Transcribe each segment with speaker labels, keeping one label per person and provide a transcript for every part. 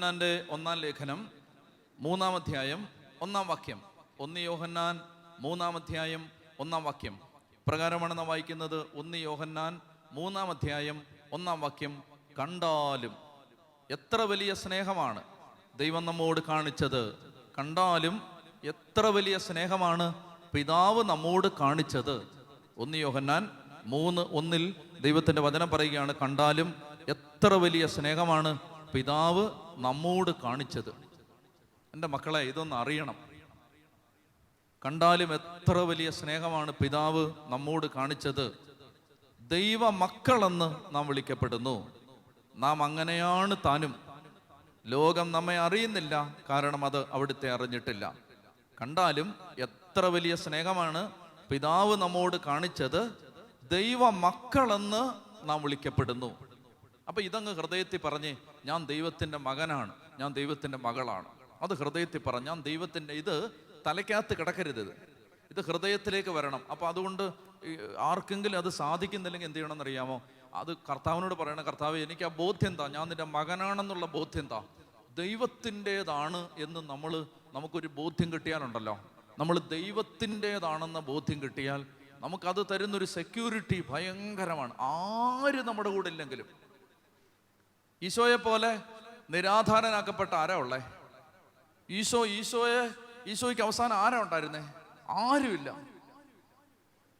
Speaker 1: യോഹന്നാന്റെ ഒന്നാം ലേഖനം മൂന്നാം അധ്യായം ഒന്നാം വാക്യം. ഒന്ന് യോഹന്നാൻ മൂന്നാം അധ്യായം ഒന്നാം വാക്യം. പ്രകാരമാണ് നാം വായിക്കുന്നത് ഒന്ന് യോഹന്നാൻ മൂന്നാം അധ്യായം ഒന്നാം വാക്യം. കണ്ടാലും എത്ര വലിയ സ്നേഹമാണ് ദൈവം നമ്മോട് കാണിച്ചത്. കണ്ടാലും എത്ര വലിയ സ്നേഹമാണ് പിതാവ് നമ്മോട് കാണിച്ചത്. ഒന്ന് യോഹന്നാൻ മൂന്ന് ഒന്നിൽ ദൈവത്തിന്റെ വചനം പറയുകയാണ് കണ്ടാലും എത്ര വലിയ സ്നേഹമാണ് പിതാവ് നമ്മോട് കാണിച്ചത്. എന്റെ മക്കളെ ഇതൊന്ന് അറിയണം. കണ്ടാലും എത്ര വലിയ സ്നേഹമാണ് പിതാവ് നമ്മോട് കാണിച്ചത്. ദൈവ മക്കളെന്ന് നാം വിളിക്കപ്പെടുന്നു. നാം അങ്ങനെയാണ് താനും. ലോകം നമ്മെ അറിയുന്നില്ല കാരണം അത് അവിടുത്തെ അറിഞ്ഞിട്ടില്ല. കണ്ടാലും എത്ര വലിയ സ്നേഹമാണ് പിതാവ് നമ്മോട് കാണിച്ചത്. ദൈവ മക്കളെന്ന് നാം വിളിക്കപ്പെടുന്നു. അപ്പൊ ഇതങ്ങ് ഹൃദയത്തിൽ പറഞ്ഞ് ഞാൻ ദൈവത്തിന്റെ മകനാണ് ഞാൻ ദൈവത്തിന്റെ മകളാണ്. അത് ഹൃദയത്തിൽ പറഞ്ഞു ഞാൻ ദൈവത്തിന്റെ ഇത് തലയ്ക്കകത്ത് കിടക്കരുത്. ഇത് ഇത് ഹൃദയത്തിലേക്ക് വരണം. അപ്പോൾ അതുകൊണ്ട് ആർക്കെങ്കിലും അത് സാധിക്കുന്നില്ലെങ്കിൽ എന്ത് ചെയ്യണമെന്ന് അറിയാമോ? അത് കർത്താവിനോട് പറയണം കർത്താവ് എനിക്ക് ആ ബോധ്യം താ ഞാൻ നിന്റെ മകനാണെന്നുള്ള ബോധ്യം താ. ദൈവത്തിന്റെതാണ് എന്ന് നമ്മൾ നമുക്കൊരു ബോധ്യം കിട്ടിയാലുണ്ടല്ലോ. നമ്മൾ ദൈവത്തിന്റെതാണെന്ന ബോധ്യം കിട്ടിയാൽ നമുക്കത് തരുന്നൊരു സെക്യൂരിറ്റി ഭയങ്കരമാണ്. ആര് നമ്മുടെ കൂടെ ഇല്ലെങ്കിലും. ഈശോയെ പോലെ നിരാധാരനാക്കപ്പെട്ട ആരാ ഉള്ളേ? ഈശോ ഈശോയെ ഈശോയ്ക്ക് അവസാനം ആരാ ഉണ്ടായിരുന്നേ? ആരുമില്ല.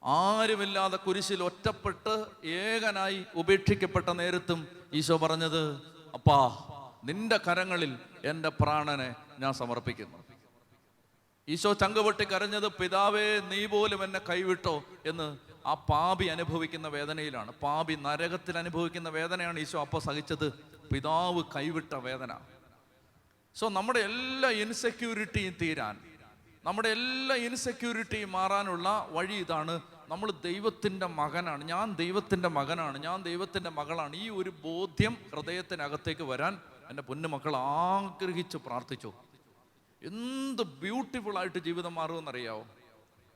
Speaker 1: ആരുമില്ലാതെ കുരിശിൽ ഒറ്റപ്പെട്ട് ഏകനായി ഉപേക്ഷിക്കപ്പെട്ട നേരത്തും ഈശോ പറഞ്ഞത് അപ്പാ നിന്റെ കരങ്ങളിൽ എന്റെ പ്രാണനെ ഞാൻ സമർപ്പിക്കുന്നു. ഈശോ ചങ്കുപൊട്ടി കരഞ്ഞത് പിതാവേ നീ പോലും എന്നെ കൈവിട്ടോ? എന്ന് ആ പാപി അനുഭവിക്കുന്ന വേദനയിലാണ്. പാപി നരകത്തിൽ അനുഭവിക്കുന്ന വേദനയാണ് ഈശോ അപ്പോൾ സഹിച്ചത്. പിതാവ് കൈവിട്ട വേദന. സോ നമ്മുടെ എല്ലാ ഇൻസെക്യൂരിറ്റിയും തീരാൻ നമ്മുടെ എല്ലാ ഇൻസെക്യൂരിറ്റിയും മാറാനുള്ള വഴി ഇതാണ് നമ്മൾ ദൈവത്തിന്റെ മകനാണ്. ഞാൻ ദൈവത്തിന്റെ മകനാണ്. ഞാൻ ദൈവത്തിന്റെ മകളാണ്. ഈ ഒരു ബോധ്യം ഹൃദയത്തിനകത്തേക്ക് വരാൻ എന്റെ പൊന്നുമക്കൾ ആഗ്രഹിച്ച് പ്രാർത്ഥിച്ചു. എന്ത് ബ്യൂട്ടിഫുൾ ആയിട്ട് ജീവിതം മാറുമെന്നറിയാവോ?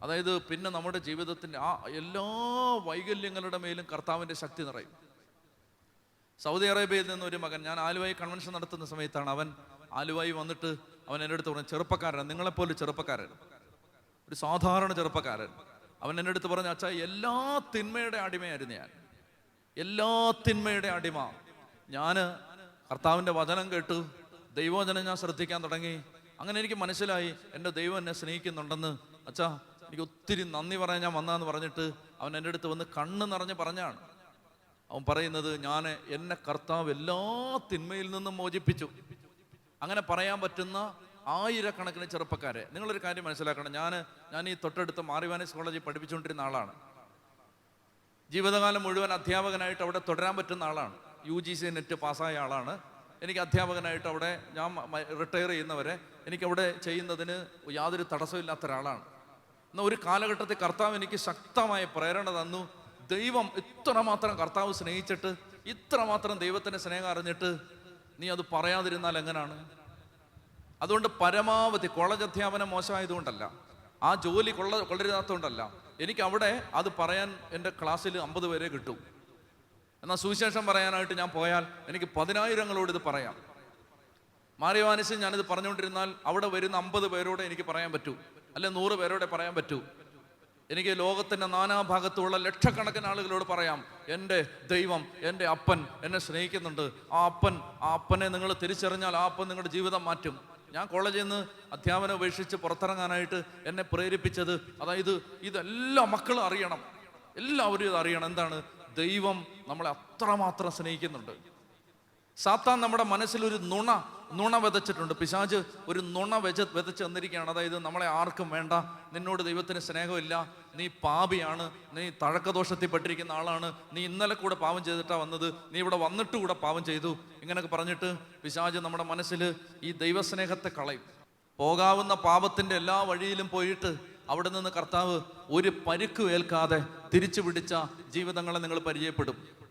Speaker 1: അതായത് പിന്നെ നമ്മുടെ ജീവിതത്തിന്റെ ആ എല്ലാ വൈകല്യങ്ങളുടെ മേലും കർത്താവിന്റെ ശക്തി നിറയും. സൗദി അറേബ്യയിൽ നിന്ന് ഒരു മകൻ ഞാൻ ആലുവായി കൺവെൻഷൻ നടത്തുന്ന സമയത്താണ് അവൻ ആലുവായി വന്നിട്ട് അവൻ എന്റെ അടുത്ത് പറഞ്ഞു ചെറുപ്പക്കാരൻ നിങ്ങളെപ്പോലെ ചെറുപ്പക്കാരൻ. ഒരു സാധാരണ ചെറുപ്പക്കാരൻ. അവൻ എന്റെ അടുത്ത് പറഞ്ഞു അച്ഛാ എല്ലാ തിന്മയുടെ അടിമയായിരുന്നു ഞാൻ. എല്ലാ തിന്മയുടെ അടിമ. ഞാൻ കർത്താവിന്റെ വചനം കേട്ടു ദൈവവചനം ഞാൻ ശ്രദ്ധിക്കാൻ തുടങ്ങി. അങ്ങനെ എനിക്ക് മനസ്സിലായി എന്റെ ദൈവം എന്നെ സ്നേഹിക്കുന്നുണ്ടെന്ന്. അച്ഛാ എനിക്ക് ഒത്തിരി നന്ദി പറയാൻ ഞാൻ വന്നാന്ന് പറഞ്ഞിട്ട് അവൻ എന്റെ അടുത്ത് വന്ന് കണ്ണ് നിറഞ്ഞ് പറഞ്ഞാണ്. അവൻ പറയുന്നത് ഞാൻ എന്നെ കർത്താവ് എല്ലാ തിന്മയിൽ നിന്നും മോചിപ്പിച്ചു. അങ്ങനെ പറയാൻ പറ്റുന്ന ആയിരക്കണക്കിന് ചെറുപ്പക്കാരെ. നിങ്ങളൊരു കാര്യം മനസ്സിലാക്കണം. ഞാൻ ഞാൻ ഈ തൊട്ടടുത്ത് മാറിവാനീസ് കോളേജിൽ പഠിപ്പിച്ചുകൊണ്ടിരുന്ന ആളാണ്. ജീവിതകാലം മുഴുവൻ അധ്യാപകനായിട്ട് അവിടെ തുടരാൻ പറ്റുന്ന ആളാണ്. യു ജി സി നെറ്റ് പാസ്സായ ആളാണ്. എനിക്ക് അധ്യാപകനായിട്ട് അവിടെ ഞാൻ റിട്ടയർ ചെയ്യുന്നവരെ എനിക്കവിടെ ചെയ്യുന്നതിന് യാതൊരു തടസ്സമില്ലാത്ത ഒരാളാണ്. എന്നാൽ ഒരു കാലഘട്ടത്തിൽ കർത്താവ് എനിക്ക് ശക്തമായ പ്രേരണ തന്നു. ദൈവം ഇത്രമാത്രം കർത്താവ് സ്നേഹിച്ചിട്ട് ഇത്രമാത്രം ദൈവത്തിന്റെ സ്നേഹം അറിഞ്ഞിട്ട് നീ അത് പറയാതിരുന്നാൽ എങ്ങനെയാണ് അതുകൊണ്ട് പരമാവധി കോളേജ് അധ്യാപനം മോശമായതുകൊണ്ടല്ല ആ ജോലി കൊള്ള കൊള്ളരുതാത്തതുകൊണ്ടല്ല എനിക്ക് അവിടെ അത് പറയാൻ എന്റെ ക്ലാസ്സിൽ അമ്പത് പേരെ കിട്ടും. എന്നാൽ സുവിശേഷം പറയാനായിട്ട് ഞാൻ പോയാൽ എനിക്ക് പതിനായിരങ്ങളോട് ഇത് പറയാം. മാറിയവാനിസിൽ ഞാനിത് പറഞ്ഞുകൊണ്ടിരുന്നാൽ അവിടെ വരുന്ന അമ്പത് പേരോടെ എനിക്ക് പറയാൻ പറ്റൂ. അല്ലെ നൂറ് പേരോടെ പറയാൻ പറ്റൂ. എനിക്ക് ലോകത്തിന്റെ നാനാഭാഗത്തുള്ള ലക്ഷക്കണക്കിന് ആളുകളോട് പറയാം എന്റെ ദൈവം എന്റെ അപ്പൻ എന്നെ സ്നേഹിക്കുന്നുണ്ട്. ആ അപ്പൻ ആ അപ്പനെ നിങ്ങൾ തിരിച്ചറിഞ്ഞാൽ ആ അപ്പൻ നിങ്ങളുടെ ജീവിതം മാറ്റും. ഞാൻ കോളേജിൽ നിന്ന് അധ്യാപനം ഉപേക്ഷിച്ച് പുറത്തിറങ്ങാനായിട്ട് എന്നെ പ്രേരിപ്പിച്ചത് അതായത് ഇതെല്ലാ മക്കളും അറിയണം. എല്ലാവരും ഇത് അറിയണം. എന്താണ്? ദൈവം നമ്മളെ അത്രമാത്രം സ്നേഹിക്കുന്നുണ്ട്. സാത്താൻ നമ്മുടെ മനസ്സിൽ ഒരു നുണ നുണ വിതച്ചിട്ടുണ്ട്. പിശാജ് ഒരു നുണ വെച്ച വിതച്ച് തന്നിരിക്കുകയാണ്. അതായത് നമ്മളെ ആർക്കും വേണ്ട. നിന്നോട് ദൈവത്തിന് സ്നേഹമില്ല. നീ പാപിയാണ്. നീ തഴക്കദോഷത്തിൽ പെട്ടിരിക്കുന്ന ആളാണ്. നീ ഇന്നലെ കൂടെ പാവം ചെയ്തിട്ടാ വന്നത്. നീ ഇവിടെ വന്നിട്ട് കൂടെ പാവം ചെയ്തു. ഇങ്ങനെയൊക്കെ പറഞ്ഞിട്ട് പിശാജ് നമ്മുടെ മനസ്സിൽ ഈ ദൈവസ്നേഹത്തെ കളയും. പോകാവുന്ന പാപത്തിന്റെ എല്ലാ വഴിയിലും പോയിട്ട് അവിടെ നിന്ന് കർത്താവ് ഒരു പരുക്ക് ഏൽക്കാതെ തിരിച്ചു പിടിച്ച ജീവിതങ്ങളെ നിങ്ങൾ പരിചയപ്പെടും.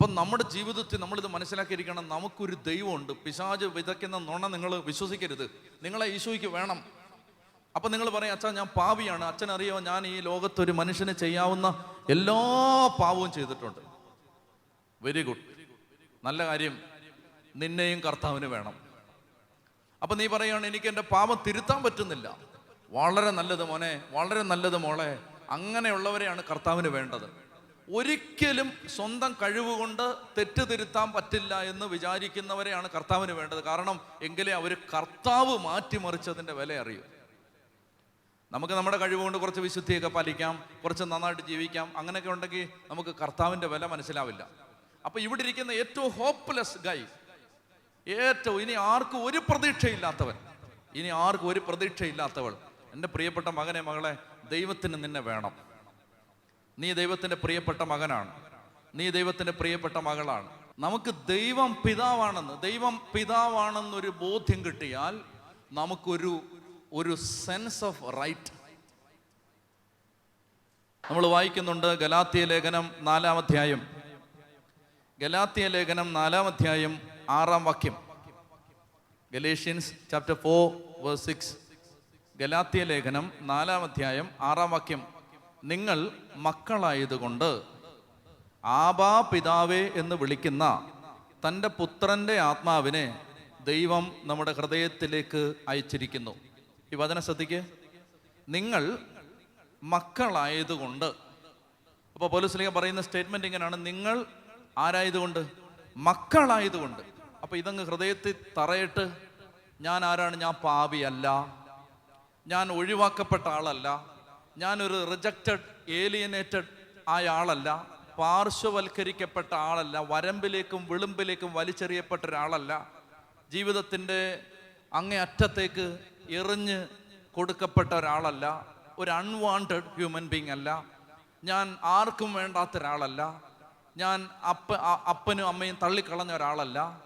Speaker 1: അപ്പം നമ്മുടെ ജീവിതത്തിൽ നമ്മളിത് മനസ്സിലാക്കിയിരിക്കണം. നമുക്കൊരു ദൈവമുണ്ട്. പിശാജ് വിതയ്ക്കുന്ന നുണ നിങ്ങൾ വിശ്വസിക്കരുത്. നിങ്ങളെ ഈശോയ്ക്ക് വേണം. അപ്പം നിങ്ങൾ പറയും അച്ഛൻ ഞാൻ പാവിയാണ്. അച്ഛൻ അറിയോ ഞാൻ ഈ ലോകത്തൊരു മനുഷ്യന് ചെയ്യാവുന്ന എല്ലാ പാവവും ചെയ്തിട്ടുണ്ട്. വെരി ഗുഡ് നല്ല കാര്യം. നിന്നെയും കർത്താവിന് വേണം. അപ്പൊ നീ പറയാണ് എനിക്ക് എന്റെ പാപം തിരുത്താൻ പറ്റുന്നില്ല. വളരെ നല്ലത് മോനെ. വളരെ നല്ലത് മോളെ. അങ്ങനെയുള്ളവരെയാണ് കർത്താവിന് വേണ്ടത്. ഒരിക്കലും സ്വന്തം കഴിവുകൊണ്ട് തെറ്റ് തിരുത്താൻ പറ്റില്ല എന്ന് വിചാരിക്കുന്നവരെയാണ് കർത്താവിന് വേണ്ടത്. കാരണം എങ്കിലേ അവർ കർത്താവ് മാറ്റിമറിച്ചതിന്റെ വില അറിയൂ. നമുക്ക് നമ്മുടെ കഴിവുകൊണ്ട് കുറച്ച് വിശുദ്ധിയൊക്കെ പാലിക്കാം കുറച്ച് നന്നായിട്ട് ജീവിക്കാം അങ്ങനെയൊക്കെ ഉണ്ടെങ്കിൽ നമുക്ക് കർത്താവിന്റെ വില മനസ്സിലാവില്ല. അപ്പോൾ ഇവിടെ ഇരിക്കുന്ന ഏറ്റവും ഹോപ്പ്ലെസ് ഗൈ ഏറ്റവും ഇനി ആർക്കും ഒരു പ്രതീക്ഷയില്ലാത്തവൻ ഇനി ആർക്കും ഒരു പ്രതീക്ഷയില്ലാത്തവൾ എന്റെ പ്രിയപ്പെട്ട മകനെ മകളെ ദൈവത്തിന് നിന്നെ വേണം. നീ ദൈവത്തിന്റെ പ്രിയപ്പെട്ട മകനാണ്. നീ ദൈവത്തിന്റെ പ്രിയപ്പെട്ട മകളാണ്. നമുക്ക് ദൈവം പിതാവാണെന്ന് ദൈവം പിതാവാണെന്നൊരു ബോധ്യം കിട്ടിയാൽ നമുക്കൊരു ഒരു സെൻസ് ഓഫ് റൈറ്റ് നമ്മൾ വായിക്കുന്നുണ്ട് ഗലാത്തിയ ലേഖനം നാലാം അധ്യായം. ഗലാത്തിയ ലേഖനം നാലാം അധ്യായം ആറാം വാക്യം. Galatians chapter four verse six Galatia ലേഖനം നാലാം അധ്യായം ആറാം വാക്യം. നിങ്ങൾ മക്കളായതുകൊണ്ട് ആബാ പിതാവേ എന്ന് വിളിക്കുന്ന തന്റെ പുത്രന്റെ ആത്മാവിനെ ദൈവം നമ്മുടെ ഹൃദയത്തിലേക്ക് അയച്ചിരിക്കുന്നു. ഈ വചന ശ്രദ്ധിക്ക്. നിങ്ങൾ മക്കളായതുകൊണ്ട്. അപ്പോൾ പോലീസിലേക്ക് പറയുന്ന സ്റ്റേറ്റ്മെന്റ് ഇങ്ങനെയാണ്. നിങ്ങൾ ആരായതുകൊണ്ട്? മക്കളായതുകൊണ്ട്. അപ്പൊ ഇതങ്ങ് ഹൃദയത്തിൽ തറയിട്ട് ഞാൻ ആരാണ്? ഞാൻ പാപിയല്ല ഞാൻ ഒഴിവാക്കപ്പെട്ട ആളല്ല. ഞാനൊരു റിജക്റ്റഡ് ഏലിയനേറ്റഡ് ആയ ആളല്ല. പാർശ്വവൽക്കരിക്കപ്പെട്ട ആളല്ല. വരമ്പിലേക്കും വിളുമ്പിലേക്കും വലിച്ചെറിയപ്പെട്ട ഒരാളല്ല. ജീവിതത്തിന്റെ അങ്ങേ അറ്റത്തേക്ക് എറിഞ്ഞ് കൊടുക്കപ്പെട്ട ഒരാളല്ല. ഒരു അൺവാണ്ടഡ് ഹ്യൂമൻ ബീങ് അല്ല. ഞാൻ ആർക്കും വേണ്ടാത്ത ഒരാളല്ല. ഞാൻ അപ്പ അപ്പനും അമ്മയും തള്ളിക്കളഞ്ഞ ഒരാളല്ല.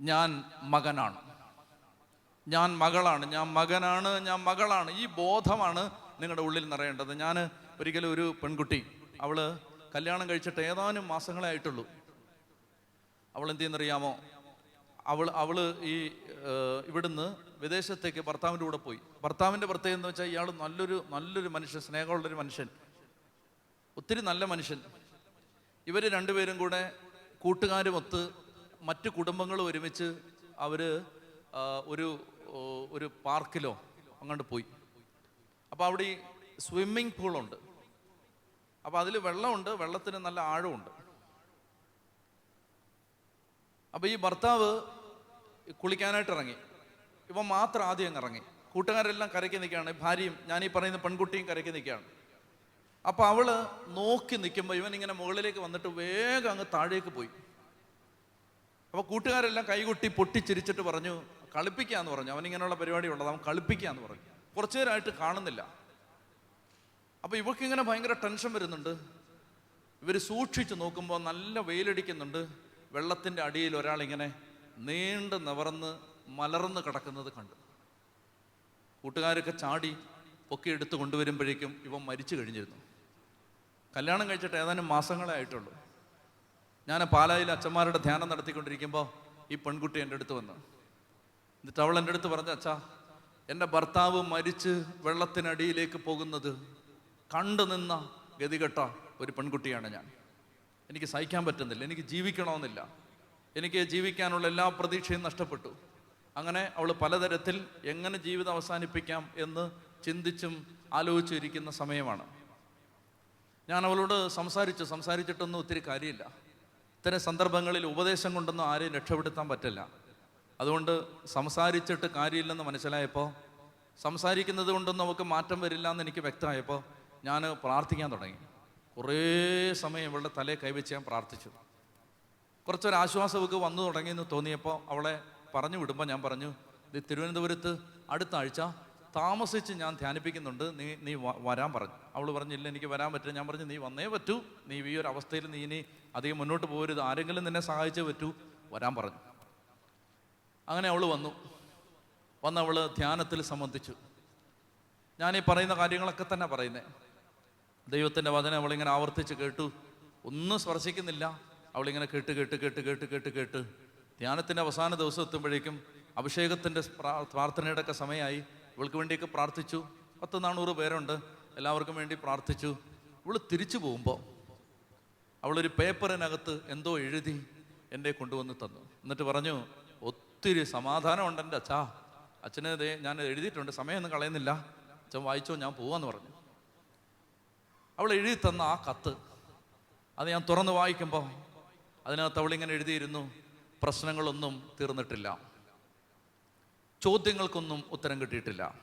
Speaker 1: ഞാൻ മകനാണ്. ഞാൻ മകളാണ് ഞാൻ മകനാണ് ഞാൻ മകളാണ്. ഈ ബോധമാണ് നിങ്ങളുടെ ഉള്ളിൽ നിറയേണ്ടത്. ഞാൻ ഒരിക്കലും ഒരു പെൺകുട്ടി. അവൾ കല്യാണം കഴിച്ചിട്ട് ഏതാനും മാസങ്ങളെ ആയിട്ടുള്ളൂ. അവൾ എന്ത് ചെയ്യുന്നറിയാമോ? അവൾ അവൾ ഈ ഇവിടുന്ന് വിദേശത്തേക്ക് ഭർത്താവിന്റെ കൂടെ പോയി. ഭർത്താവിന്റെ പ്രത്യേകത എന്ന് വെച്ചാൽ ഇയാൾ നല്ലൊരു നല്ലൊരു മനുഷ്യൻ സ്നേഹമുള്ളൊരു മനുഷ്യൻ. ഒത്തിരി നല്ല മനുഷ്യൻ. ഇവർ രണ്ടുപേരും കൂടെ കൂട്ടുകാരുമൊത്ത് മറ്റു കുടുംബങ്ങളും ഒരുമിച്ച് അവർ ഒരു ഒരു പാർക്കിലോ അങ്ങോട്ട് പോയി. അപ്പോൾ അവിടെ ഈ സ്വിമ്മിങ് പൂളുണ്ട്. അപ്പോൾ അതിൽ വെള്ളമുണ്ട് വെള്ളത്തിന് നല്ല ആഴമുണ്ട്. അപ്പോൾ ഈ ഭർത്താവ് കുളിക്കാനായിട്ട് ഇറങ്ങി. ഇവൻ മാത്രം ആദ്യം അങ്ങ് ഇറങ്ങി. കൂട്ടുകാരെല്ലാം കരയ്ക്ക് നിൽക്കുകയാണ്. ഭാര്യയും ഞാൻ ഈ പറയുന്ന പെൺകുട്ടിയും കരയ്ക്ക് നിൽക്കുകയാണ്. അപ്പോൾ അവൾ നോക്കി നിൽക്കുമ്പോൾ ഇവൻ ഇങ്ങനെ മുകളിലേക്ക് വന്നിട്ട് വേഗം അങ്ങ് താഴേക്ക് പോയി. അപ്പോൾ കൂട്ടുകാരെല്ലാം കൈകൊട്ടി പൊട്ടിച്ചിരിച്ചിട്ട് പറഞ്ഞു കളിപ്പിക്കാന്ന് പറഞ്ഞു. അവനിങ്ങനെയുള്ള പരിപാടി ഉള്ളത് അവൻ കളിപ്പിക്കാന്ന് പറഞ്ഞു. കുറച്ചു നേരമായിട്ട് കാണുന്നില്ല. അപ്പോൾ ഇങ്ങനെ ഭയങ്കര ടെൻഷൻ വരുന്നുണ്ട്. ഇവർ സൂക്ഷിച്ച് നോക്കുമ്പോൾ നല്ല വെയിലടിക്കുന്നുണ്ട്. വെള്ളത്തിന്റെ അടിയിൽ ഒരാളിങ്ങനെ നീണ്ട് നിവർന്ന് മലർന്ന് കിടക്കുന്നത് കണ്ടു. കൂട്ടുകാരൊക്കെ ചാടി പൊക്കി എടുത്ത് കൊണ്ടുവരുമ്പോഴേക്കും ഇവൻ മരിച്ചു കഴിഞ്ഞിരുന്നു. കല്യാണം കഴിച്ചിട്ട് ഏതാനും മാസങ്ങളെ ആയിട്ടുള്ളൂ. ഞാൻ പാലായിൽ അച്ഛന്മാരുടെ ധ്യാനം നടത്തിക്കൊണ്ടിരിക്കുമ്പോൾ ഈ പെൺകുട്ടി എന്റെ അടുത്ത് വന്നു. എന്നിട്ട് അവൾ എന്റെ അടുത്ത് പറഞ്ഞ അച്ഛാ എന്റെ ഭർത്താവ് മരിച്ച് വെള്ളത്തിനടിയിലേക്ക് പോകുന്നത് കണ്ടു നിന്ന ഗതികെട്ട ഒരു പെൺകുട്ടിയാണ് ഞാൻ. എനിക്ക് സഹിക്കാൻ പറ്റുന്നില്ല എനിക്ക് ജീവിക്കണമെന്നില്ല. എനിക്ക് ജീവിക്കാനുള്ള എല്ലാ പ്രതീക്ഷയും നഷ്ടപ്പെട്ടു. അങ്ങനെ അവൾ പലതരത്തിൽ എങ്ങനെ ജീവിതം അവസാനിപ്പിക്കാം എന്ന് ചിന്തിച്ചും ആലോചിച്ചിരിക്കുന്ന സമയമാണ്. ഞാൻ അവളോട് സംസാരിച്ചു സംസാരിച്ചിട്ടൊന്നും ഒത്തിരി കാര്യമില്ല. ഇത്തരം സന്ദർഭങ്ങളിൽ ഉപദേശം കൊണ്ടൊന്നും ആരെയും രക്ഷപ്പെടുത്താൻ പറ്റില്ല. അതുകൊണ്ട് സംസാരിച്ചിട്ട് കാര്യമില്ലെന്ന് മനസ്സിലായപ്പോൾ സംസാരിക്കുന്നത് കൊണ്ടൊന്നും നമുക്ക് മാറ്റം വരില്ല എന്ന് എനിക്ക് വ്യക്തമായപ്പോൾ ഞാൻ പ്രാർത്ഥിക്കാൻ തുടങ്ങി. കുറേ സമയം ഇവളുടെ തലയെ കൈവച്ച് ഞാൻ പ്രാർത്ഥിച്ചു. കുറച്ചൊരു ആശ്വാസമൊക്കെ വന്നു തുടങ്ങിയെന്ന് തോന്നിയപ്പോൾ അവളെ പറഞ്ഞു വിടുമ്പോൾ ഞാൻ പറഞ്ഞു ഇത് തിരുവനന്തപുരത്ത് അടുത്ത ആഴ്ച താമസിച്ച് ഞാൻ ധ്യാനിപ്പിക്കുന്നുണ്ട്. നീ നീ വരാൻ പറഞ്ഞു. അവൾ പറഞ്ഞില്ല എനിക്ക് വരാൻ പറ്റില്ല. ഞാൻ പറഞ്ഞു നീ വന്നേ പറ്റൂ. നീ ഈ ഒരു അവസ്ഥയിൽ നീ ഇനി അധികം മുന്നോട്ട് പോകരുത്. ആരെങ്കിലും നിന്നെ സഹായിച്ചേ പറ്റൂ. വരാൻ പറഞ്ഞു. അങ്ങനെ അവൾ വന്നു. വന്ന് അവൾ ധ്യാനത്തിൽ സംബന്ധിച്ചു. ഞാൻ ഈ പറയുന്ന കാര്യങ്ങളൊക്കെ തന്നെ പറയുന്നത് ദൈവത്തിന്റെ വചനം അവളിങ്ങനെ ആവർത്തിച്ച് കേട്ടു. ഒന്നും സ്പർശിക്കുന്നില്ല. അവളിങ്ങനെ കേട്ട് കേട്ട് കേട്ട് കേട്ട് കേട്ട് കേട്ട്. ധ്യാനത്തിന്റെ അവസാന ദിവസം എത്തുമ്പോഴേക്കും അഭിഷേകത്തിന്റെ പ്രാ- പ്രാർത്ഥനയുടെ ഒക്കെ സമയമായി. ഇവൾക്ക് വേണ്ടിയൊക്കെ പ്രാർത്ഥിച്ചു. പത്ത് നാനൂറ് പേരുണ്ട്. എല്ലാവർക്കും വേണ്ടി പ്രാർത്ഥിച്ചു. ഇവൾ തിരിച്ചു പോകുമ്പോൾ അവളൊരു പേപ്പറിനകത്ത് എന്തോ എഴുതി എന്നെ കൊണ്ടുവന്ന് തന്നു. എന്നിട്ട് പറഞ്ഞു ഒത്തിരി സമാധാനമുണ്ട് എന്റെ അച്ഛാ. അച്ഛനെ ദേ ഞാൻ എഴുതിയിട്ടുണ്ട് സമയമൊന്നും കളയുന്നില്ല. അച്ഛൻ വായിച്ചോ ഞാൻ പോവാന്ന് പറഞ്ഞു. അവൾ എഴുതി തന്ന ആ കത്ത് അത് ഞാൻ തുറന്ന് വായിക്കുമ്പോൾ അതിനകത്ത് അവളിങ്ങനെ എഴുതിയിരുന്നു പ്രശ്നങ്ങളൊന്നും തീർന്നിട്ടില്ല. ചോദ്യങ്ങൾക്കൊന്നും ഉത്തരം കിട്ടിയിട്ടില്ല.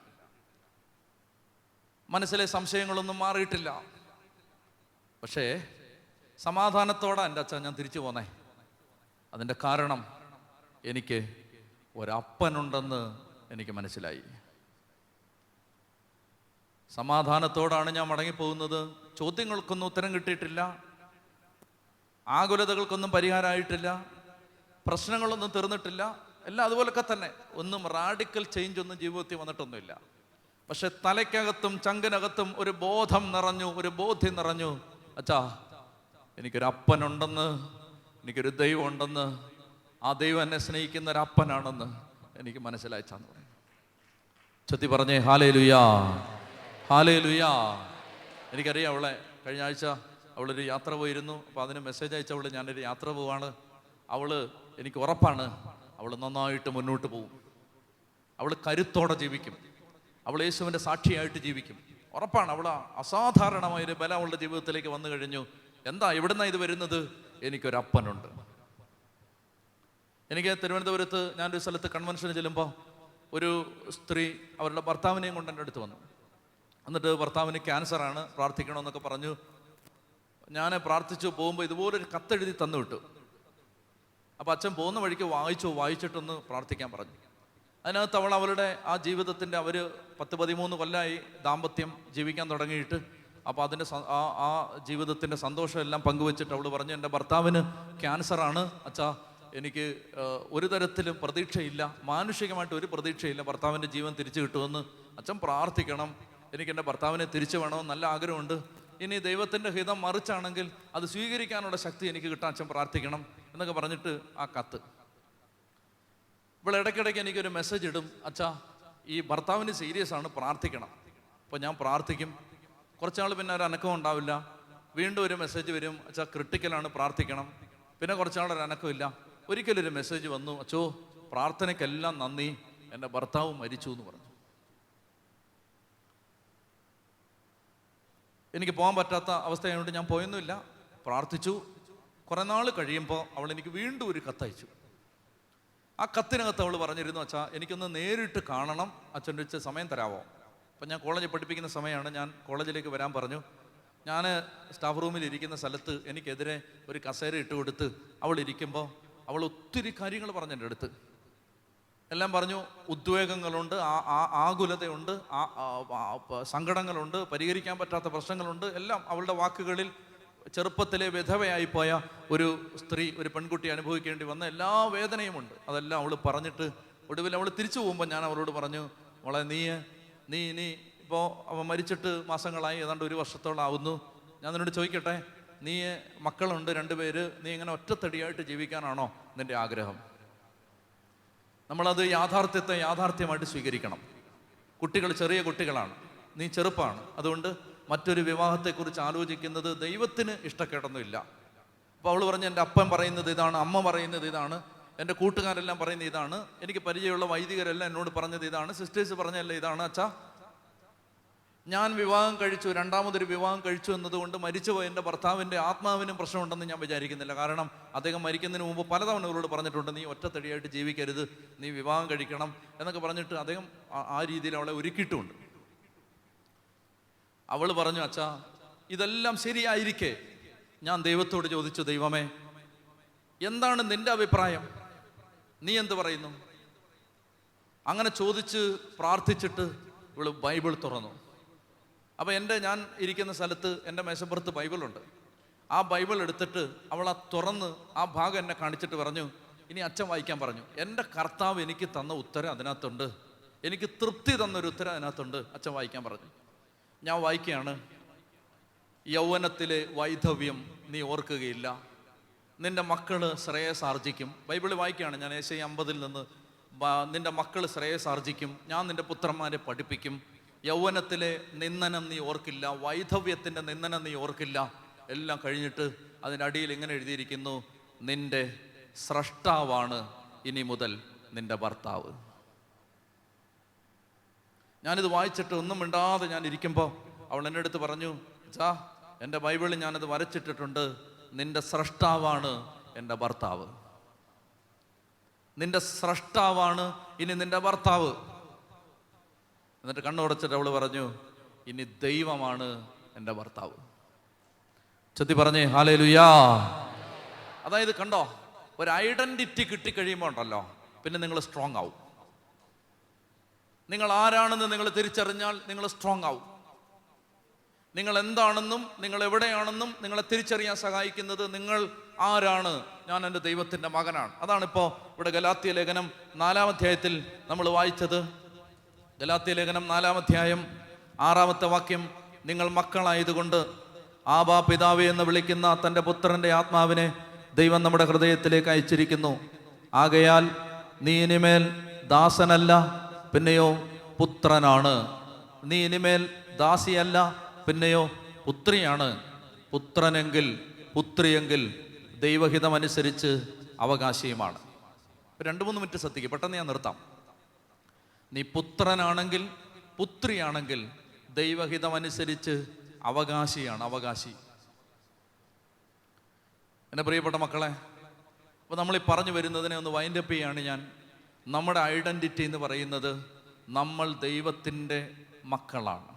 Speaker 1: മനസ്സിലെ സംശയങ്ങളൊന്നും മാറിയിട്ടില്ല. പക്ഷേ സമാധാനത്തോടെ എന്റെ അച്ഛൻ ഞാൻ തിരിച്ചു പോന്നേ. അതിന്റെ കാരണം എനിക്ക് ഒരപ്പനുണ്ടെന്ന് എനിക്ക് മനസ്സിലായി. സമാധാനത്തോടാണ് ഞാൻ മടങ്ങിപ്പോകുന്നത്. ചോദ്യങ്ങൾക്കൊന്നും ഉത്തരം കിട്ടിയിട്ടില്ല. ആകുലതകൾക്കൊന്നും പരിഹാരമായിട്ടില്ല. പ്രശ്നങ്ങളൊന്നും തീർന്നിട്ടില്ല. എല്ലാം അതുപോലൊക്കെ തന്നെ. ഒന്നും റാഡിക്കൽ ചേഞ്ച് ഒന്നും ജീവിതത്തിൽ വന്നിട്ടൊന്നുമില്ല. പക്ഷെ തലയ്ക്കകത്തും ചങ്കിനകത്തും ഒരു ബോധം നിറഞ്ഞു ഒരു ബോധ്യം നിറഞ്ഞു. അച്ഛാ എനിക്കൊരു അപ്പനുണ്ടെന്ന് എനിക്കൊരു ദൈവം ഉണ്ടെന്ന് ആ ദൈവം എന്നെ സ്നേഹിക്കുന്ന ഒരു അപ്പനാണെന്ന് എനിക്ക് മനസ്സിലായിച്ചാന്ന് പറയും ചത്തി പറഞ്ഞേ ഹാലേ ലുയാ ഹാലേ ലുയാ എനിക്കറിയാം അവളെ കഴിഞ്ഞ ആഴ്ച അവളൊരു യാത്ര പോയിരുന്നു. അപ്പോൾ അതിന് മെസ്സേജ് അയച്ചവൾ ഞാനൊരു യാത്ര പോവാണ്. അവൾ എനിക്ക് ഉറപ്പാണ്. അവൾ നന്നായിട്ട് മുന്നോട്ട് പോകും അവൾ കരുത്തോടെ ജീവിക്കും. അവൾ യേശുവിന്റെ സാക്ഷിയായിട്ട് ജീവിക്കും. ഉറപ്പാണ് അവൾ അസാധാരണമായൊരു ബലം അവളുടെ ജീവിതത്തിലേക്ക് വന്നു കഴിഞ്ഞു. എന്താ എവിടുന്നാ ഇത് വരുന്നത്? എനിക്കൊരു അപ്പനുണ്ട് എനിക്ക് തിരുവനന്തപുരത്ത് ഞാനൊരു സ്ഥലത്ത് കൺവെൻഷന് ചെല്ലുമ്പോൾ ഒരു സ്ത്രീ അവരുടെ ഭർത്താവിനെയും കൊണ്ട് എന്റെ അടുത്ത് വന്നു. എന്നിട്ട് ഭർത്താവിന് ക്യാൻസറാണ് പ്രാർത്ഥിക്കണമെന്നൊക്കെ പറഞ്ഞു. ഞാൻ പ്രാർത്ഥിച്ചു പോകുമ്പോൾ ഇതുപോലൊരു കത്തെഴുതി തന്നു വിട്ടു അപ്പോൾ അച്ഛൻ പോകുന്ന വഴിക്ക് വായിച്ചു വായിച്ചിട്ടൊന്ന് പ്രാർത്ഥിക്കാൻ പറഞ്ഞു. അതിനകത്ത് അവൾ അവളുടെ ആ ജീവിതത്തിന്റെ അവർ പത്ത് പതിമൂന്ന് കൊല്ലമായി ദാമ്പത്യം ജീവിക്കാൻ തുടങ്ങിയിട്ട്. അപ്പോൾ അതിന്റെ ആ ആ ജീവിതത്തിന്റെ സന്തോഷമെല്ലാം പങ്കുവെച്ചിട്ട് അവൾ പറഞ്ഞു എന്റെ ഭർത്താവിന് ക്യാൻസറാണ് അച്ഛാ എനിക്ക് ഒരു തരത്തിലും പ്രതീക്ഷയില്ല. മാനുഷികമായിട്ട് ഒരു പ്രതീക്ഷയില്ല ഭർത്താവിന്റെ ജീവൻ തിരിച്ചു കിട്ടുമെന്ന്. അച്ഛൻ പ്രാർത്ഥിക്കണം. എനിക്ക് എന്റെ ഭർത്താവിനെ തിരിച്ചു വേണമെന്ന് നല്ല ആഗ്രഹമുണ്ട്. ഇനി ദൈവത്തിന്റെ ഹിതം മറിച്ചാണെങ്കിൽ അത് സ്വീകരിക്കാനുള്ള ശക്തി എനിക്ക് കിട്ടാൻ അച്ഛൻ പ്രാർത്ഥിക്കണം എന്നൊക്കെ പറഞ്ഞിട്ട് ആ കത്ത്. ഇപ്പോൾ ഇടയ്ക്കിടയ്ക്ക് എനിക്കൊരു മെസ്സേജ് ഇടും. അച്ഛാ ഈ ഭർത്താവിന് സീരിയസ് ആണ് പ്രാർത്ഥിക്കണം. അപ്പോൾ ഞാൻ പ്രാർത്ഥിക്കും. കുറച്ചാൾ പിന്നെ ഒരു അനക്കം ഉണ്ടാവില്ല. വീണ്ടും ഒരു മെസ്സേജ് വരും. അച്ഛാ ക്രിട്ടിക്കലാണ് പ്രാർത്ഥിക്കണം. പിന്നെ കുറച്ചാൾ അനക്കമില്ല ഒരിക്കലൊരു മെസ്സേജ് വന്നു അച്ചോ പ്രാർത്ഥനയ്ക്കെല്ലാം നന്ദി. എന്റെ ഭർത്താവ് മരിച്ചു എന്ന് പറഞ്ഞു. എനിക്ക് പോകാൻ പറ്റാത്ത അവസ്ഥയായതുകൊണ്ട് ഞാൻ പോയൊന്നുമില്ല. പ്രാർത്ഥിച്ചു. കുറേ നാൾ കഴിയുമ്പോൾ അവൾ എനിക്ക് വീണ്ടും ഒരു കത്തയച്ചു ആ കത്തിനകത്ത് അവൾ പറഞ്ഞിരുന്നു അച്ഛാ എനിക്കൊന്ന് നേരിട്ട് കാണണം. അച്ഛന്റെ വെച്ച് സമയം തരാമോ അപ്പം ഞാൻ കോളേജിൽ പഠിപ്പിക്കുന്ന സമയമാണ് ഞാൻ കോളേജിലേക്ക് വരാൻ പറഞ്ഞു. ഞാൻ സ്റ്റാഫ് റൂമിൽ ഇരിക്കുന്ന സ്ഥലത്ത് എനിക്കെതിരെ ഒരു കസേര ഇട്ട് കൊടുത്ത് അവൾ ഇരിക്കുമ്പോൾ അവൾ ഒത്തിരി കാര്യങ്ങൾ പറഞ്ഞു എന്റെ അടുത്ത്. എല്ലാം പറഞ്ഞു ഉദ്വേഗങ്ങളുണ്ട് ആകുലതയുണ്ട് സങ്കടങ്ങളുണ്ട് പരിഹരിക്കാൻ പറ്റാത്ത പ്രശ്നങ്ങളുണ്ട് എല്ലാം അവളുടെ വാക്കുകളിൽ ചെറുപ്പത്തിലെ വിധവയായിപ്പോയ ഒരു സ്ത്രീ ഒരു പെൺകുട്ടി അനുഭവിക്കേണ്ടി വന്ന എല്ലാ വേദനയുമുണ്ട്. അതെല്ലാം അവൾ പറഞ്ഞിട്ട് ഒടുവിൽ അവൾ തിരിച്ചു പോകുമ്പോൾ ഞാൻ അവളോട് പറഞ്ഞു മോളെ നീ നീ നീ ഇപ്പോൾ അവൻ മരിച്ചിട്ട് മാസങ്ങളായി ഏതാണ്ട് ഒരു വർഷത്തോളം ആവുന്നു ഞാൻ നിന്നോട് ചോദിക്കട്ടെ നീ മക്കളുണ്ട് രണ്ടുപേര് നീ ഇങ്ങനെ ഒറ്റത്തടിയായിട്ട് ജീവിക്കാനാണോ നിന്റെ ആഗ്രഹം? നമ്മളത് യാഥാർത്ഥ്യത്തെ യാഥാർത്ഥ്യമായിട്ട് സ്വീകരിക്കണം. കുട്ടികൾ ചെറിയ കുട്ടികളാണ്. നീ ചെറുപ്പമാണ് അതുകൊണ്ട് മറ്റൊരു വിവാഹത്തെക്കുറിച്ച് ആലോചിക്കുന്നത് ദൈവത്തിന് ഇഷ്ടക്കേടൊന്നുമില്ല. അപ്പോൾ അവൾ പറഞ്ഞു എന്റെ അപ്പൻ പറയുന്നത് ഇതാണ് അമ്മ പറയുന്നത് ഇതാണ് എന്റെ കൂട്ടുകാരെല്ലാം പറയുന്നത് ഇതാണ് എനിക്ക് പരിചയമുള്ള വൈദികരെല്ലാം എന്നോട് പറഞ്ഞത് ഇതാണ് സിസ്റ്റേഴ്സ് പറഞ്ഞതല്ല ഇതാണ് അച്ഛാ. ഞാൻ വിവാഹം കഴിച്ചു രണ്ടാമതൊരു വിവാഹം കഴിച്ചു എന്നതുകൊണ്ട് മരിച്ചുപോയ എന്റെ ഭർത്താവിന്റെ ആത്മാവിനും പ്രശ്നമുണ്ടെന്ന് ഞാൻ വിചാരിക്കുന്നില്ല. കാരണം അദ്ദേഹം മരിക്കുന്നതിന് മുമ്പ് പലതവണ ഇവരോട് പറഞ്ഞിട്ടുണ്ട് നീ ഒറ്റത്തടിയായിട്ട് ജീവിക്കരുത് നീ വിവാഹം കഴിക്കണം എന്നൊക്കെ പറഞ്ഞിട്ട് അദ്ദേഹം ആ- രീതിയിൽ അവളെ ഒരുക്കിയിട്ടുമുണ്ട് അവൾ പറഞ്ഞു അച്ഛാ ഇതെല്ലാം ശരിയായിരിക്കെ. ഞാൻ ദൈവത്തോട് ചോദിച്ചു ദൈവമേ എന്താണ് നിന്റെ അഭിപ്രായം? നീ എന്ത് പറയുന്നു? അങ്ങനെ ചോദിച്ച് പ്രാർത്ഥിച്ചിട്ട് ഇവൾ ബൈബിൾ തുറന്നു. അപ്പോൾ എന്റെ ഞാൻ ഇരിക്കുന്ന സ്ഥലത്ത് എന്റെ മേശപ്പുറത്ത് ബൈബിളുണ്ട്. ആ ബൈബിൾ എടുത്തിട്ട് അവൾ ആ തുറന്ന് ആ ഭാഗം എന്നെ കാണിച്ചിട്ട് പറഞ്ഞു ഇനി അച്ഛൻ വായിക്കാൻ പറഞ്ഞു. എന്റെ കർത്താവ് എനിക്ക് തന്ന ഉത്തരം അതിനകത്തുണ്ട്. എനിക്ക് തൃപ്തി തന്നൊരു ഉത്തരം അതിനകത്തുണ്ട് അച്ഛൻ വായിക്കാൻ പറഞ്ഞു. ഞാൻ വായിക്കുകയാണ് യൗവനത്തിലെ വൈധവ്യം നീ ഓർക്കുകയില്ല. നിന്റെ മക്കൾ ശ്രേയസാർജിക്കും ബൈബിളിൽ വായിക്കുകയാണ് ഞാൻ ഏശയ അമ്പതിൽ നിന്ന് നിന്റെ മക്കൾ ശ്രേയസാർജിക്കും ഞാൻ നിന്റെ പുത്രന്മാരെ പഠിപ്പിക്കും. യൗവനത്തിലെ നിന്ദനം നീ ഓർക്കില്ല വൈധവ്യത്തിന്റെ നിന്ദനം നീ ഓർക്കില്ല. എല്ലാം കഴിഞ്ഞിട്ട് അതിനടിയിൽ ഇങ്ങനെ എഴുതിയിരിക്കുന്നു നിന്റെ സ്രഷ്ടാവാണ് ഇനി മുതൽ നിന്റെ ഭർത്താവ്. ഞാനിത് വായിച്ചിട്ട് ഒന്നും മിണ്ടാതെ ഞാൻ ഇരിക്കുമ്പോൾ അവൾ എന്റെ അടുത്ത് പറഞ്ഞു ചാ എന്റെ ബൈബിളിൽ ഞാനത് വരച്ചിട്ടിട്ടുണ്ട് നിന്റെ സ്രഷ്ടാവാണ് എന്റെ ഭർത്താവ്. നിന്റെ സ്രഷ്ടാവാണ് ഇനി നിന്റെ ഭർത്താവ്. എന്നിട്ട് കണ്ണുടച്ചിട്ട് അവൾ പറഞ്ഞു ഇനി ദൈവമാണ് എന്റെ ഭർത്താവ്. ചെത്തി പറഞ്ഞേ ഹാലേ ലുയാ അതായത് കണ്ടോ ഒരു ഐഡന്റിറ്റി കിട്ടിക്കഴിയുമ്പോൾ ഉണ്ടല്ലോ പിന്നെ നിങ്ങൾ സ്ട്രോങ് ആവും. നിങ്ങൾ ആരാണെന്ന് നിങ്ങൾ തിരിച്ചറിഞ്ഞാൽ നിങ്ങൾ സ്ട്രോങ് ആവും. നിങ്ങൾ എന്താണെന്നും നിങ്ങൾ എവിടെയാണെന്നും നിങ്ങളെ തിരിച്ചറിയാൻ സഹായിക്കുന്നത് നിങ്ങൾ ആരാണ്? ഞാൻ എന്റെ ദൈവത്തിന്റെ മകനാണ്. അതാണിപ്പോൾ ഇവിടെ ഗലാത്തിയ ലേഖനം നാലാം അധ്യായത്തിൽ നമ്മൾ വായിച്ചത്. ഗലാത്യ ലേഖനം നാലാം അധ്യായം ആറാമത്തെ വാക്യം നിങ്ങൾ മക്കളായതുകൊണ്ട് ആബാ പിതാവ് എന്ന് വിളിക്കുന്ന തന്റെ പുത്രന്റെ ആത്മാവിനെ ദൈവം നമ്മുടെ ഹൃദയത്തിലേക്ക് അയച്ചിരിക്കുന്നു. ആകയാൽ നീ ഇനിമേൽ ദാസനല്ല പിന്നെയോ പുത്രനാണ്. നീ ഇനിമേൽ ദാസിയല്ല പിന്നെയോ പുത്രിയാണ്. പുത്രനെങ്കിൽ പുത്രിയെങ്കിൽ ദൈവഹിതമനുസരിച്ച് അവകാശിയുമാണ്. രണ്ട് മൂന്ന് മിനിറ്റ് ശ്രദ്ധിക്കുക പെട്ടെന്ന് ഞാൻ നിർത്താം. നീ പുത്രനാണെങ്കിൽ പുത്രിയാണെങ്കിൽ ദൈവഹിതമനുസരിച്ച് അവകാശിയാണ് അവകാശി. എന്റെ പ്രിയപ്പെട്ട മക്കളെ അപ്പോൾ നമ്മൾ ഈ പറഞ്ഞു വരുന്നതിനെ ഒന്ന് വൈൻഡപ്പ് ചെയ്യാണ് ഞാൻ. നമ്മുടെ ഐഡന്റിറ്റി എന്ന് പറയുന്നത് നമ്മൾ ദൈവത്തിന്റെ മക്കളാണ്.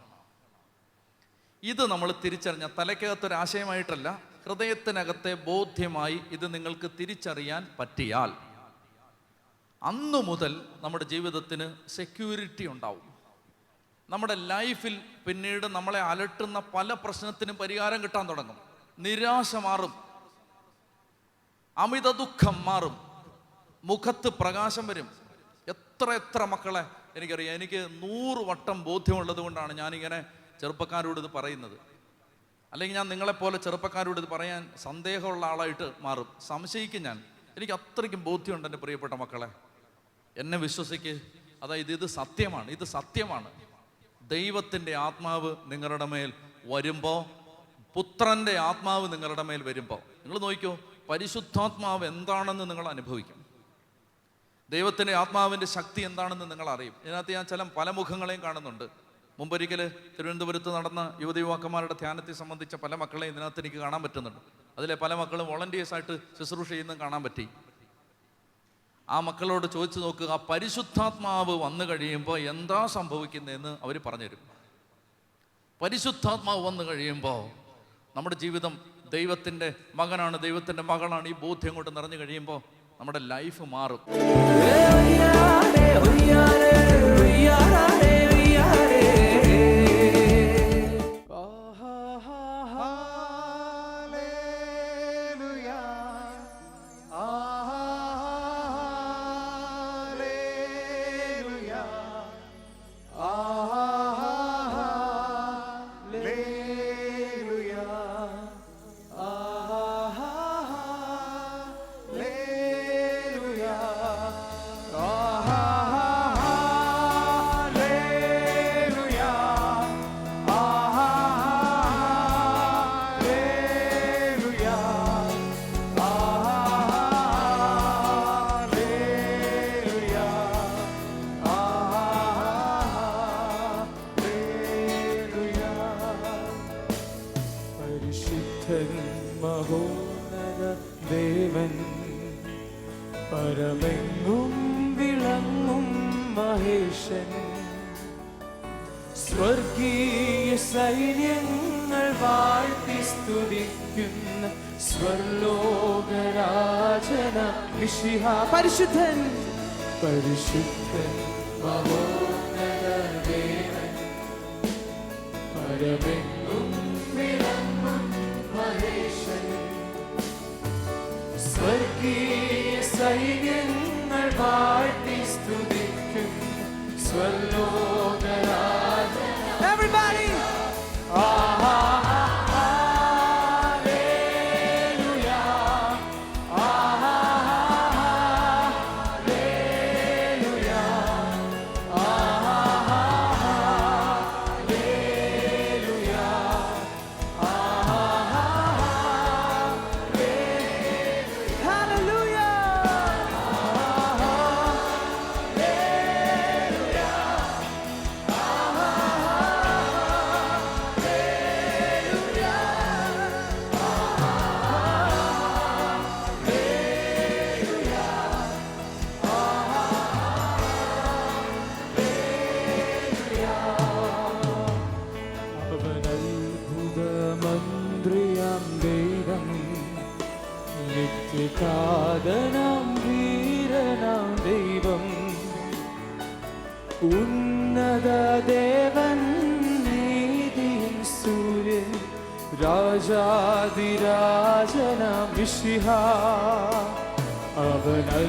Speaker 1: ഇത് നമ്മൾ തിരിച്ചറിഞ്ഞ തലയ്ക്കകത്തൊരു ആശയമായിട്ടല്ല ഹൃദയത്തിനകത്തെ ബോധ്യമായി ഇത് നിങ്ങൾക്ക് തിരിച്ചറിയാൻ പറ്റിയാൽ അന്നു മുതൽ നമ്മുടെ ജീവിതത്തിന് സെക്യൂരിറ്റി ഉണ്ടാവും. നമ്മുടെ ലൈഫിൽ പിന്നീട് നമ്മളെ അലട്ടുന്ന പല പ്രശ്നത്തിനും പരിഹാരം കിട്ടാൻ തുടങ്ങും. നിരാശ മാറും. അമിത ദുഃഖം മാറും. മുഖത്ത് പ്രകാശം വരും. എത്ര എത്ര മക്കളെ എനിക്കറിയാം എനിക്ക് നൂറ് വട്ടം ബോധ്യമുള്ളത് കൊണ്ടാണ് ഞാനിങ്ങനെ ചെറുപ്പക്കാരോട് ഇത് പറയുന്നത്. അല്ലെങ്കിൽ ഞാൻ നിങ്ങളെപ്പോലെ ചെറുപ്പക്കാരോട് ഇത് പറയാൻ സന്ദേഹമുള്ള ആളായിട്ട് മാറും. സംശയിക്കും ഞാൻ. എനിക്ക് അത്രയ്ക്കും ബോധ്യമുണ്ട് എന്റെ പ്രിയപ്പെട്ട മക്കളെ. എന്നെ വിശ്വസിക്ക്. അതായത് ഇത് സത്യമാണ് ഇത് സത്യമാണ്. ദൈവത്തിന്റെ ആത്മാവ് നിങ്ങളുടെ മേൽ വരുമ്പോൾ പുത്രന്റെ ആത്മാവ് നിങ്ങളുടെ മേൽ വരുമ്പോൾ നിങ്ങൾ നോക്കിക്കോ പരിശുദ്ധാത്മാവ് എന്താണെന്ന് നിങ്ങൾ അനുഭവിക്കും. ദൈവത്തിന്റെ ആത്മാവിന്റെ ശക്തി എന്താണെന്ന് നിങ്ങൾ അറിയും. ഇതിനകത്ത് ഞാൻ ചില പല മുഖങ്ങളെയും കാണുന്നുണ്ട്. മുമ്പൊരിക്കൽ തിരുവനന്തപുരത്ത് നടന്ന യുവതി യുവാക്കന്മാരുടെ ധ്യാനത്തെ സംബന്ധിച്ച പല മക്കളെയും ഇതിനകത്ത് എനിക്ക് കാണാൻ പറ്റുന്നുണ്ട്. അതിലെ പല മക്കളും വോളണ്ടിയേഴ്സായിട്ട് ശുശ്രൂഷ ചെയ്യുന്നതും കാണാൻ പറ്റി. ആ മക്കളോട് ചോദിച്ചു നോക്കുക ആ പരിശുദ്ധാത്മാവ് വന്നു കഴിയുമ്പോൾ എന്താ സംഭവിക്കുന്നതെന്ന് അവർ പറഞ്ഞുതരും. പരിശുദ്ധാത്മാവ് വന്നു കഴിയുമ്പോൾ നമ്മുടെ ജീവിതം ദൈവത്തിന്റെ മകനാണ് ദൈവത്തിന്റെ മകളാണ് ഈ ബോധ്യം കൊണ്ട് നിറഞ്ഞു കഴിയുമ്പോൾ നമ്മുടെ ലൈഫ് മാറും.
Speaker 2: സ്വർലോകരാജന വിശിഹ പരിശുദ്ധൻ. പരിശുദ്ധൻ മഹോന്നത ദേവൻ പരമെങ്ങും വിളങ്ങും മഹേശൻ. സ്വർഗീയ സൈന്യങ്ങൾ പാട്ടി സ്തുതിക്കും. സ്വലോകരാജ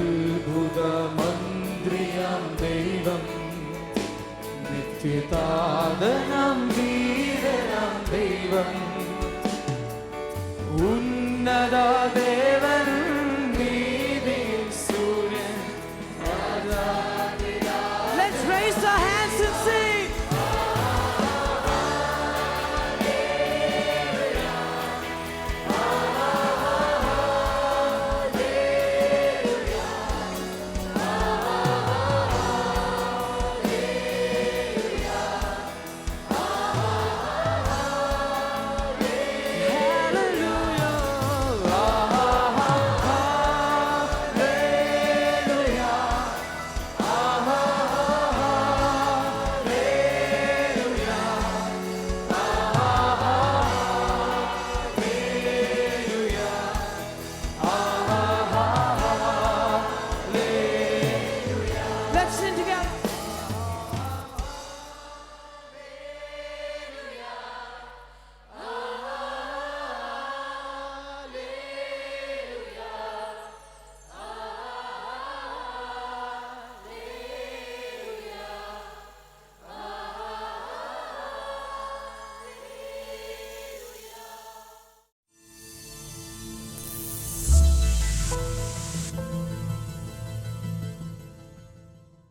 Speaker 2: അത്ഭുതമന്ത്രിയാം ദൈവം. നിത്യതാതനം വീരനാം ദൈവം. ഉന്നത ദേവൻ